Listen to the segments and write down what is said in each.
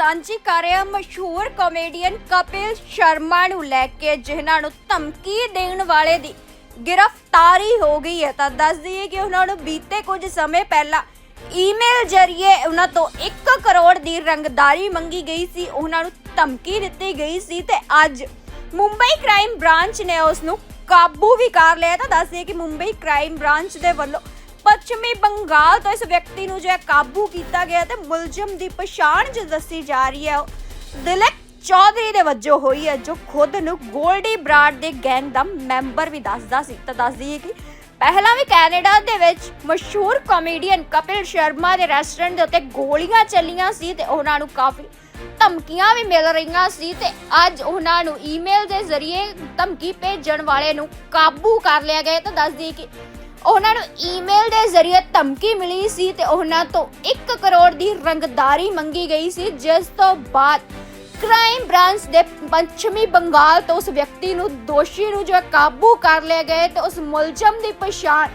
ਸਾਂਝੀ ਕਰ ਰਿਹਾ ਮਸ਼ਹੂਰ ਕਾਮੇਡੀਅਨ ਕਪਿਲ ਸ਼ਰਮਾ ਨੂੰ ਲੈ ਕੇ, ਜਿਨ੍ਹਾਂ ਨੂੰ ਧਮਕੀ ਦੇਣ ਵਾਲੇ ਦੀ ਗ੍ਰਿਫਤਾਰੀ ਹੋ ਗਈ ਹੈ। ਤਾਂ ਦੱਸ ਦਈਏ ਕਿ ਉਹਨਾਂ ਨੂੰ ਬੀਤੇ ਕੁਝ ਸਮੇਂ ਪਹਿਲਾਂ ਈਮੇਲ ਜ਼ਰੀਏ ਉਹਨਾਂ ਤੋਂ 1 ਕਰੋੜ ਦੀ ਰੰਗਦਾਰੀ ਮੰਗੀ ਗਈ ਸੀ। ਉਹਨਾਂ ਨੂੰ ਧਮਕੀ ਦਿੱਤੀ ਗਈ ਸੀ ਤੇ ਅੱਜ ਮੁੰਬਈ ਕ੍ਰਾਈਮ ਬ੍ਰਾਂਚ ਨੇ ਉਸ ਨੂੰ ਕਾਬੂ ਵੀ ਕਰ ਲਿਆ ਤਾਂ ਦੱਸ ਦਈਏ ਕਿ ਮੁੰਬਈ ਕ੍ਰਾਈਮ ਬ੍ਰਾਂਚ ਦੇ ਵੱਲੋਂ ਪੱਛਮੀ ਬੰਗਾਲ ਤੋਂ ਇਸ ਵਿਅਕਤੀ ਨੂੰ ਜੋ ਕਾਬੂ ਕੀਤਾ ਗਿਆ ਤੇ ਮੁਲਜ਼ਮ ਦੀ ਪਛਾਣ ਜੋ ਦੱਸੀ ਜਾ ਰਹੀ ਹੈ ਦਿਲਕ ਚੌਧਰੀ ਦੇ ਵਜੋਂ ਹੋਈ ਹੈ, ਜੋ ਖੁਦ ਨੂੰ ਗੋਲਡੀ ਬਰਾਡ ਦੇ ਗੈਂਗ ਦਾ ਮੈਂਬਰ ਵੀ ਦੱਸਦਾ ਸੀ। ਤਾਂ ਦੱਸ ਦਈਏ ਕਿ ਪਹਿਲਾਂ ਵੀ ਕੈਨੇਡਾ ਦੇ ਵਿੱਚ ਮਸ਼ਹੂਰ ਕਾਮੇਡੀਅਨ ਕਪਿਲ ਸ਼ਰਮਾ ਦੇ ਰੈਸਟੋਰੈਂਟ ਦੇ ਉੱਤੇ ਗੋਲੀਆਂ ਚੱਲੀਆਂ ਸੀ ਤੇ ਉਹਨਾਂ ਨੂੰ ਕਾਫੀ ਧਮਕੀਆਂ ਵੀ ਮਿਲ ਰਹੀਆਂ ਸੀ ਤੇ ਅੱਜ ਉਹਨਾਂ ਨੂੰ ਈਮੇਲ ਦੇ ਜ਼ਰੀਏ ਧਮਕੀ ਭੇਜਣ ਵਾਲੇ ਨੂੰ ਕਾਬੂ ਕਰ ਲਿਆ ਗਿਆ ਤਾਂ ਦੱਸਦੀ ਕਿ ਉਹਨਾਂ ਨੂੰ ਈਮੇਲ ਦੇ ਜ਼ਰੀਏ ਧਮਕੀ ਮਿਲੀ ਸੀ ਤੇ ਉਹਨਾਂ ਤੋਂ 1 ਕਰੋੜ ਦੀ ਰੰਗਦਾਰੀ ਮੰਗੀ ਗਈ ਸੀ, ਜਿਸ ਤੋਂ ਬਾਅਦ ਕ੍ਰਾਈਮ ਬ੍ਰਾਂਚ ਦੇ ਪੱਛਮੀ ਬੰਗਾਲ ਤੋਂ ਉਸ ਵਿਅਕਤੀ ਨੂੰ ਦੋਸ਼ੀ ਨੂੰ ਜੋ ਕਾਬੂ ਕਰ ਲਿਆ ਗਿਆ ਤੇ ਉਸ ਮੁਲਜ਼ਮ ਦੀ ਪਛਾਣ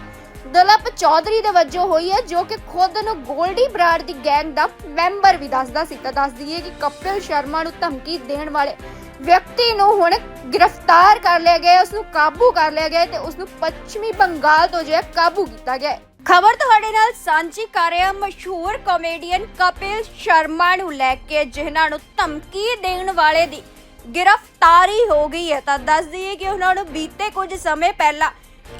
ਦਲਪ ਚੌਧਰੀ ਦੇ ਵਜੋਂ ਹੋਈ ਹੈ, ਜੋ ਕਿ ਖੁਦ ਨੂੰ ਗੋਲਡੀ ਬਰਾੜ ਦੀ ਗੈਂਗ ਦਾ ਮੈਂਬਰ ਵੀ ਦੱਸਦਾ ਸੀ। ਤਾਂ ਦੱਸ ਦਈਏ ਕਿ ਕਪਿਲ ਸ਼ਰਮਾ ਨੂੰ ਧਮਕੀ ਦੇਣ ਵਾਲੇ ਵਿਅਕਤੀ ਨੂੰ ਹੁਣ ਗ੍ਰਿਫਤਾਰ ਕਰ ਲਿਆ ਗਿਆ ਹੈ, ਉਸ ਨੂੰ ਕਾਬੂ ਕਰ ਲਿਆ ਗਿਆ ਹੈ ਤੇ ਉਸ ਨੂੰ ਪੱਛਮੀ ਬੰਗਾਲ ਤੋਂ ਜੋ ਹੈ ਕਾਬੂ ਕੀਤਾ ਗਿਆ ਹੈ। ਖਬਰ ਤੁਹਾਡੇ ਨਾਲ ਸਾਂਝੀ ਕਰ ਰਿਹਾ ਮਸ਼ਹੂਰ ਕਾਮੇਡੀਅਨ ਕਪਿਲ ਸ਼ਰਮਾ ਨੂੰ ਲੈ ਕੇ ਜਿਨ੍ਹਾਂ ਨੂੰ ਧਮਕੀ ਦੇਣ ਵਾਲੇ ਦੀ ਗ੍ਰਿਫਤਾਰੀ ਹੋ ਗਈ ਹੈ। ਤਾਂ ਦੱਸ ਦਈਏ ਕਿ ਉਹਨਾਂ ਨੂੰ ਬੀਤੇ ਕੁਝ ਸਮੇਂ ਪਹਿਲਾਂ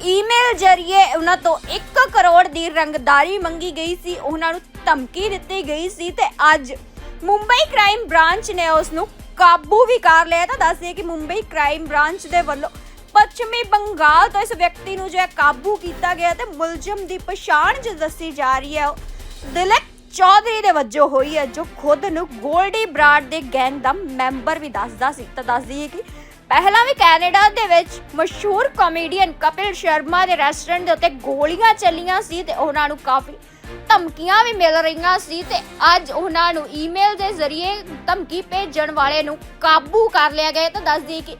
ਈਮੇਲ ਜ਼ਰੀਏ ਉਹਨਾਂ ਤੋਂ 1 ਕਰੋੜ ਦੀ ਰੰਗਦਾਰੀ ਮੰਗੀ ਗਈ ਸੀ। ਉਹਨਾਂ ਨੂੰ ਧਮਕੀ ਦਿੱਤੀ ਗਈ ਸੀ ਤੇ ਅੱਜ ਮੁੰਬਈ ਕ੍ਰਾਈਮ ਬ੍ਰਾਂਚ ਨੇ ਉਸ ਨੂੰ ਕਾਬੂ ਵੀ ਕਰ ਲਿਆ ਤਾਂ ਦੱਸ ਕਿ ਮੁੰਬਈ ਕ੍ਰਾਈਮ ਬ੍ਰਾਂਚ ਦੇ ਵੱਲੋਂ ਪੱਛਮੀ ਬੰਗਾਲ ਤੋਂ ਇਸ ਵਿਅਕਤੀ ਨੂੰ ਜੋ ਹੈ ਕਾਬੂ ਕੀਤਾ ਗਿਆ ਤੇ ਮੁਲਜ਼ਮ ਦੀ ਪਛਾਣ ਜੋ ਦੱਸੀ ਜਾ ਰਹੀ ਹੈ ਦਿਲਕ ਚੌਧਰੀ ਦੇ ਵਜੋਂ ਹੋਈ ਹੈ, ਜੋ ਖੁਦ ਨੂੰ ਗੋਲਡੀ ਬਰਾਡ ਦੇ ਗੈਂਗ ਦਾ ਮੈਂਬਰ ਵੀ ਦੱਸਦਾ ਸੀ। ਤਾਂ ਦੱਸਦੀ ਦਈਏ ਕਿ ਪਹਿਲਾਂ ਵੀ ਕੈਨੇਡਾ ਦੇ ਵਿੱਚ ਮਸ਼ਹੂਰ ਕਾਮੇਡੀਅਨ ਕਪਿਲ ਸ਼ਰਮਾ ਦੇ ਰੈਸਟੋਰੈਂਟ ਦੇ ਉੱਤੇ ਗੋਲੀਆਂ ਚੱਲੀਆਂ ਸੀ ਤੇ ਉਹਨਾਂ ਨੂੰ ਕਾਫੀ ਧਮਕੀਆਂ ਵੀ ਮਿਲ ਰਹੀਆਂ ਸੀ ਤੇ ਅੱਜ ਉਹਨਾਂ ਨੂੰ ਈਮੇਲ ਦੇ ਜ਼ਰੀਏ ਧਮਕੀ ਭੇਜਣ ਵਾਲੇ ਨੂੰ ਕਾਬੂ ਕਰ ਲਿਆ ਗਿਆ। ਤਾਂ ਦੱਸ ਦਈਏ ਕਿ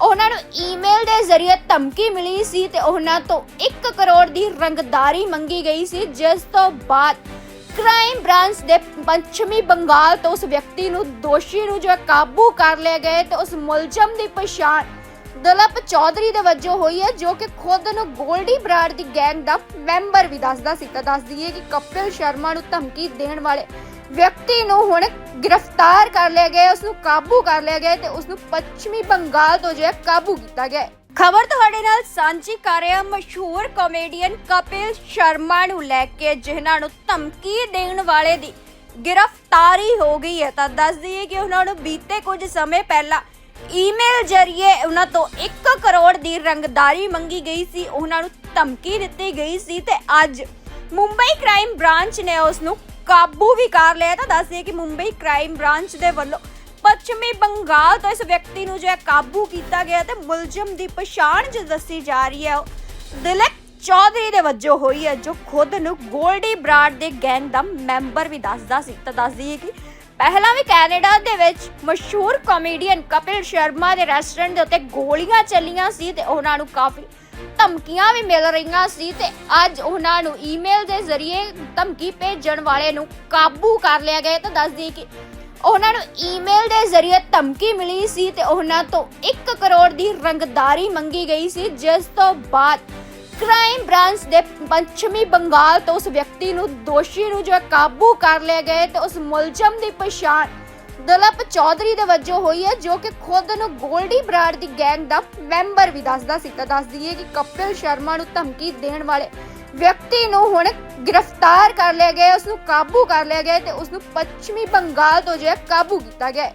ਉਹਨਾਂ ਨੂੰ ਈਮੇਲ ਦੇ ਜ਼ਰੀਏ ਧਮਕੀ ਮਿਲੀ ਸੀ ਤੇ ਉਹਨਾਂ ਤੋਂ 1 ਕਰੋੜ ਦੀ ਰੰਗਦਾਰੀ ਮੰਗੀ ਗਈ ਸੀ, ਜਿਸ ਤੋਂ ਬਾਅਦ ਕ੍ਰਾਈਮ ਬ੍ਰਾਂਚ ਦੇ ਪੱਛਮੀ ਬੰਗਾਲ ਤੋਂ ਉਸ ਵਿਅਕਤੀ ਨੂੰ ਦੋਸ਼ੀ ਨੂੰ ਜੋ ਕਾਬੂ ਕਰ ਲਿਆ ਗਿਆ ਤੇ ਉਸ ਮੁਲਜ਼ਮ ਦੀ ਪਛਾਣ ਦਲਪ ਚੌਧਰੀ ਦੇ ਵਜੋਂ ਹੋਈ ਹੈ ਜੋ ਕਿ ਖੁਦ ਨੂੰ ਗੋਲਡੀ ਬਰਾੜ ਦੀ ਗੈਂਗ ਦਾ ਮੈਂਬਰ ਵੀ ਦੱਸਦਾ ਸੀ। ਤਾਂ ਦੱਸ ਦਈਏ ਕਿ ਕਪਿਲ ਸ਼ਰਮਾ ਨੂੰ ਧਮਕੀ ਦੇਣ ਵਾਲੇ ਵਿਅਕਤੀ ਨੂੰ ਹੁਣ ਗ੍ਰਿਫਤਾਰ ਕਰ ਲਿਆ ਗਿਆ ਹੈ, ਉਸ ਨੂੰ ਕਾਬੂ ਕਰ ਲਿਆ ਗਿਆ ਹੈ ਤੇ ਉਸ ਨੂੰ ਪੱਛਮੀ ਬੰਗਾਲ ਤੋਂ ਜੋ ਹੈ ਕਾਬੂ ਕੀਤਾ ਗਿਆ ਹੈ। ਖਬਰ ਤੁਹਾਡੇ ਨਾਲ ਸਾਂਝੀ ਕਰ ਰਿਹਾ ਮਸ਼ਹੂਰ ਕਾਮੇਡੀਅਨ ਕਪਿਲ ਸ਼ਰਮਾ ਨੂੰ ਲੈ ਕੇ ਜਿਨ੍ਹਾਂ ਨੂੰ ਧਮਕੀ ਦੇਣ ਵਾਲੇ ਦੀ ਗ੍ਰਿਫਤਾਰੀ ਹੋ ਗਈ ਹੈ। ਤਾਂ ਦੱਸ ਦਈਏ ਕਿ ਉਹਨਾਂ ਨੂੰ ਬੀਤੇ ਕੁਝ ਸਮੇਂ ਪਹਿਲਾਂ ਈਮੇਲ ਜ਼ਰੀਏ ਉਹਨਾਂ ਤੋਂ 1 ਕਰੋੜ ਦੀ ਰੰਗਦਾਰੀ ਮੰਗੀ ਗਈ ਸੀ, ਉਹਨਾਂ ਨੂੰ ਧਮਕੀ ਦਿੱਤੀ ਗਈ ਸੀ ਤੇ ਅੱਜ ਮੁੰਬਈ ਕ੍ਰਾਈਮ ਬ੍ਰਾਂਚ ਨੇ ਉਸ ਨੂੰ ਕਾਬੂ ਵੀ ਕਰ ਲਿਆ। ਤਾਂ ਦੱਸ ਕਿ ਮੁੰਬਈ ਕ੍ਰਾਈਮ ਬ੍ਰਾਂਚ ਦੇ ਵੱਲੋਂ ਪੱਛਮੀ ਬੰਗਾਲ ਤੋਂ ਇਸ ਵਿਅਕਤੀ ਨੂੰ ਜੋ ਹੈ ਕਾਬੂ ਕੀਤਾ ਗਿਆ ਤੇ ਮੁਲਜ਼ਮ ਦੀ ਪਛਾਣ ਜੋ ਦੱਸੀ ਜਾ ਰਹੀ ਹੈ, ਉਹ ਦਿਲਕ ਚੌਧਰੀ ਦੇ ਵਜੋਂ ਹੋਈ ਹੈ, ਜੋ ਖੁਦ ਨੂੰ ਗੋਲਡੀ ਬਰਾਡ ਦੇ ਗੈਂਗ ਦਾ ਮੈਂਬਰ ਵੀ ਦੱਸਦਾ ਸੀ। ਤਾਂ ਦੱਸਦੀ ਦਈਏ ਕਿ ਪਹਿਲਾਂ ਵੀ ਕੈਨੇਡਾ ਦੇ ਵਿੱਚ ਮਸ਼ਹੂਰ ਕਾਮੇਡੀਅਨ ਕਪਿਲ ਸ਼ਰਮਾ ਦੇ ਰੈਸਟੋਰੈਂਟ ਦੇ ਉੱਤੇ ਗੋਲੀਆਂ ਚੱਲੀਆਂ ਸੀ ਤੇ ਉਹਨਾਂ ਨੂੰ ਕਾਫੀ ਧਮਕੀਆਂ ਵੀ ਮਿਲ ਰਹੀਆਂ ਸੀ ਤੇ ਅੱਜ ਉਹਨਾਂ ਨੂੰ ਈਮੇਲ ਦੇ ਜ਼ਰੀਏ ਧਮਕੀ ਭੇਜਣ ਵਾਲੇ ਨੂੰ ਕਾਬੂ ਕਰ ਲਿਆ ਗਿਆ। ਤਾਂ ਦੱਸ ਦਈਏ ਕਿ ਉਹਨਾਂ ਨੂੰ ਈਮੇਲ ਦੇ ਜ਼ਰੀਏ ਧਮਕੀ ਮਿਲੀ ਸੀ ਤੇ ਉਹਨਾਂ ਤੋਂ 1 ਕਰੋੜ ਦੀ ਰੰਗਦਾਰੀ ਮੰਗੀ ਗਈ ਸੀ, ਜਿਸ ਤੋਂ ਬਾਅਦ ਕ੍ਰਾਈਮ ਬ੍ਰਾਂਚ ਦੇ ਪੱਛਮੀ ਬੰਗਾਲ ਤੋਂ ਉਸ ਵਿਅਕਤੀ ਨੂੰ ਦੋਸ਼ੀ ਨੂੰ ਜੋ ਕਾਬੂ ਕਰ ਲਿਆ ਗਿਆ ਤੇ ਉਸ ਮੁਲਜ਼ਮ ਦੀ ਪਛਾਣ ਦਲਪ ਚੌਧਰੀ ਦੇ ਵਜੋਂ ਹੋਈ ਹੈ ਜੋ ਕਿ ਖੁਦ ਨੂੰ ਗੋਲਡੀ ਬਰਾੜ ਦੀ ਗੈਂਗ ਦਾ ਮੈਂਬਰ ਵੀ ਦੱਸਦਾ ਸੀ। ਤਾਂ ਦੱਸ ਦਈਏ ਕਿ ਕਪਿਲ ਸ਼ਰਮਾ ਨੂੰ ਧਮਕੀ ਦੇਣ ਵਾਲੇ ਵਿਅਕਤੀ ਨੂੰ ਹੁਣ ਗ੍ਰਿਫਤਾਰ ਕਰ ਲਿਆ ਗਿਆ ਹੈ, ਉਸ ਨੂੰ ਕਾਬੂ ਕਰ ਲਿਆ ਗਿਆ ਤੇ ਉਸ ਨੂੰ ਪੱਛਮੀ ਬੰਗਾਲ ਤੋਂ ਜੋ ਹੈ ਕਾਬੂ ਕੀਤਾ ਗਿਆ